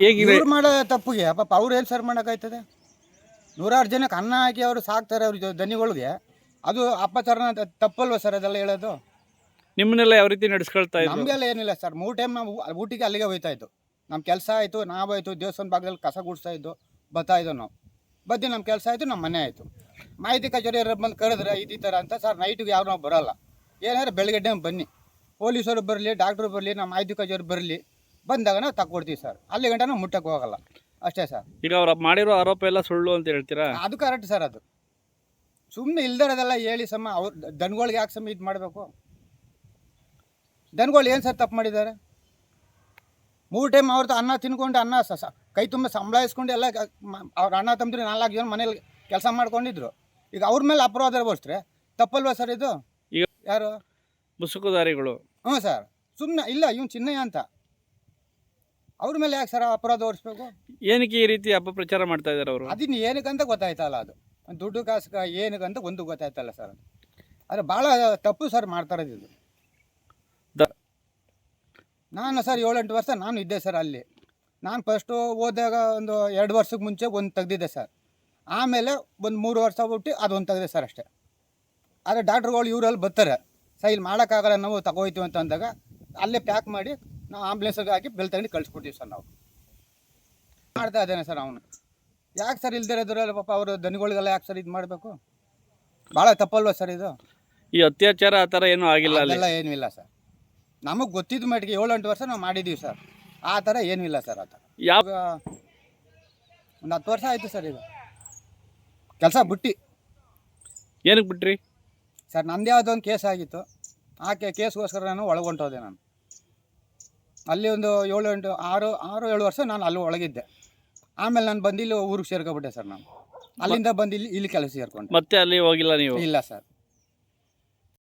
ಹೇಗಿದೆ? ಇವ್ರು ಮಾಡೋ ತಪ್ಪಿಗೆ ಪಾಪ ಅವ್ರು ಏನು ಸರ್ ಮಾಡೋಕ್ಕಾಯ್ತದೆ? ನೂರಾರು ಜನಕ್ಕೆ ಅನ್ನ ಹಾಕಿ ಅವರು ಸಾಕ್ತಾರೆ ಅವ್ರ ದನಿಗಳಿಗೆ. ಅದು ಅಪ್ಪ ತ- ತಪ್ಪಲ್ವ ಸರ್ ಅದೆಲ್ಲ ಹೇಳೋದು? ನಿಮ್ಮನ್ನೆಲ್ಲ ಯಾವ ರೀತಿ ನಡೆಸ್ಕೊಳ್ತಾ ಇದ್ರು? ನಮಗೆಲ್ಲ ಏನಿಲ್ಲ ಸರ್ ಮೂರು ಟೈಮ್ ನಾವು ಊಟಿಗೆ ಅಲ್ಲಿಗೆ ಹೋಯ್ತಾ ಇದ್ದು. ನಮ್ಮ ಕೆಲಸ ಆಯಿತು ನಾವಾಯಿತು ದೇವಸ್ಥಾನ ಭಾಗದಲ್ಲಿ ಕಸ ಗುಡಿಸ್ತಾ ಇದ್ದು ಬರ್ತಾ ಇದ್ದೋ ನಾವು. ಬದ್ದಿ ನಮ್ಮ ಕೆಲಸ ಆಯಿತು ನಮ್ಮ ಮನೆ ಆಯಿತು. ಮಾಹಿತಿ ಕಚೇರಿ ಬಂದು ಕರೆದ್ರೆ ಈ ಥರ ಅಂತ ಸರ್ ನೈಟಿಗೆ ಯಾರು ನಾವು ಬರೋಲ್ಲ. ಏನಾದ್ರೂ ಬೆಳಗ್ಗೆ ಟೈಮ್ ಬನ್ನಿ. ಪೊಲೀಸರು ಬರಲಿ ಡಾಕ್ಟ್ರು ಬರಲಿ ನಮ್ಮ ಮಾಹಿತಿ ಕಚೇರಿ ಬರಲಿ. ಬಂದಾಗ ನಾವು ತಕ್ಕೊಡ್ತೀವಿ ಸರ್. ಅಲ್ಲಿ ಗಂಟ ನಾವು ಮುಟ್ಟಕ್ಕೆ ಹೋಗಲ್ಲ. ಅಷ್ಟೇ ಸರ್. ಈಗ ಅವ್ರು ಮಾಡಿರೋ ಆರೋಪ ಎಲ್ಲ ಸುಳ್ಳು ಅಂತ ಹೇಳ್ತೀರಾ? ಅದು ಕರೆಕ್ಟ್ ಸರ್ ಅದು. ಸುಮ್ಮನೆ ಇಲ್ದಿರೋದೆಲ್ಲ ಹೇಳಿ ಸಮ ಅವ್ರು ದನಗಳಿಗೆ ಯಾಕೆ ಸಮ ಇದು ಮಾಡಬೇಕು? ದನಗಳು ಏನು ಸರ್ ತಪ್ಪು ಮಾಡಿದ್ದಾರೆ? ಮೂರು ಟೈಮ್ ಅವ್ರದ್ದು ಅನ್ನ ತಿನ್ಕೊಂಡು ಅನ್ನ ಸ ಕೈ ತುಂಬ ಸಂಬಳ ಇಸ್ಕೊಂಡು ಎಲ್ಲ ಅವ್ರ ಅಣ್ಣ ತಮ್ಮದ್ರಿ ನಾಲ್ಕು ಜನ ಮನೇಲಿ ಕೆಲಸ ಮಾಡ್ಕೊಂಡಿದ್ರು. ಈಗ ಅವ್ರ ಮೇಲೆ ಅಪರಾಧ ಬರ್ಸ್ರೆ ತಪ್ಪಲ್ವಾ ಸರ್ ಇದು? ಯಾರು? ಮುಸುಕುದಾರಿಗಳು ಹ್ಞೂ ಸರ್. ಸುಮ್ಮನೆ ಇಲ್ಲ ಇವ್ನು ಚಿನ್ನಯ್ಯ ಅಂತ. ಅವ್ರ ಮೇಲೆ ಯಾಕೆ ಸರ್ ಅಪರಾಧ ಓಡಿಸ್ಬೇಕು? ಏನಕ್ಕೆ ಈ ರೀತಿ ಅಪಪ್ರಚಾರ ಮಾಡ್ತಾ ಇದ್ದಾರೆ ಅವರು? ಅದನ್ನ ಏನಕ್ಕಂತ ಗೊತ್ತಾಯ್ತಲ್ಲ ಅದು. ದುಡ್ಡು ಕಾಸು ಏನಕ್ಕಂತ ಒಂದು ಗೊತ್ತಾಯ್ತಲ್ಲ ಸರ್ ಅದು. ಆದರೆ ಭಾಳ ತಪ್ಪು ಸರ್ ಮಾಡ್ತಾ ಇರೋದು ಇದು. ನಾನು ಸರ್ ಏಳೆಂಟು ವರ್ಷ ನಾನು ಇದ್ದೆ ಸರ್ ಅಲ್ಲಿ. ನಾನು ಫಸ್ಟು ಹೋದಾಗ ಒಂದು ಎರಡು ವರ್ಷಕ್ಕೆ ಮುಂಚೆ ಒಂದು ತೆಗ್ದಿದ್ದೆ ಸರ್. ಆಮೇಲೆ ಒಂದು ಮೂರು ವರ್ಷ ಬಿಟ್ಟು ಅದೊಂದು ತೆಗ್ದೆ ಸರ್ ಅಷ್ಟೇ. ಆದರೆ ಡಾಕ್ಟ್ರುಗಳು ಇವರಲ್ಲಿ ಬರ್ತಾರೆ. ಸರ್ ಇಲ್ಲಿ ಮಾಡೋಕ್ಕಾಗಲ್ಲ ನಾವು ತಗೋಯ್ತೀವಿ ಅಂತ ಅಂದಾಗ ಅಲ್ಲೇ ಪ್ಯಾಕ್ ಮಾಡಿ ನಾವು ಆಂಬುಲೆನ್ಸ್ಗೆ ಹಾಕಿ ಬೆಲ್ ತಗೊಂಡು ಕಳಿಸ್ಕೊಡ್ತೀವಿ ಸರ್ ನಾವು. ಮಾಡ್ತಾ ಇದ್ದೇನೆ ಸರ್ ಅವನು. ಯಾಕೆ ಸರ್ ಇಲ್ದಿರೋದ್ರಲ್ಲಿ ಪಾಪ ಅವರು ದನಿಗಳಿಗೆಲ್ಲ ಯಾಕೆ ಸರ್ ಇದು ಮಾಡಬೇಕು? ಭಾಳ ತಪ್ಪಲ್ವಾ ಸರ್ ಇದು? ಈ ಅತ್ಯಾಚಾರ ಆ ಥರ ಏನೂ ಆಗಿಲ್ಲ ಅಲ್ಲಿ. ಅದೆಲ್ಲ ಏನೂ ಇಲ್ಲ ಸರ್. ನಮಗೆ ಗೊತ್ತಿದ್ದ ಮಟ್ಟಿಗೆ ಏಳೆಂಟು ಎಂಟು ವರ್ಷ ನಾವು ಮಾಡಿದ್ದೀವಿ ಸರ್. ಆ ಥರ ಏನೂ ಇಲ್ಲ ಸರ್ ಆ ಥರ. ಯಾವ ಒಂದು ಹತ್ತು ವರ್ಷ ಆಯಿತು ಸರ್ ಇದು ಕೆಲಸ ಬಿಟ್ಟು. ಏನಕ್ಕೆ ಬಿಟ್ರಿ? ಸರ್ ನಂದು ಯಾವುದೋ ಒಂದು ಕೇಸ್ ಆಗಿತ್ತು. ಆ ಕೇಸ್ಗೋಸ್ಕರ ನಾನು ಒಳಗೊಂಟೋದೆ ನಾನು. ಅಲ್ಲಿ ಒಂದು ಏಳು ಎಂಟು ಆರು ಆರು ಏಳು ವರ್ಷ ನಾನು ಅಲ್ಲಿ ಒಳಗಿದ್ದೆ. ಆಮೇಲೆ ನಾನು ಬಂದು ಇಲ್ಲಿ ಊರಿಗೆ ಸೇರ್ಕೊಬಿಟ್ಟೆ ಸರ್ ನಾನು. ಅಲ್ಲಿಂದ ಬಂದು ಇಲ್ಲಿ ಇಲ್ಲಿ ಕೆಲಸ ಸೇರ್ಕೊಂಡು. ಮತ್ತೆ ಅಲ್ಲಿ ಹೋಗಿಲ್ಲ ನೀವು? ಇಲ್ಲ ಸರ್.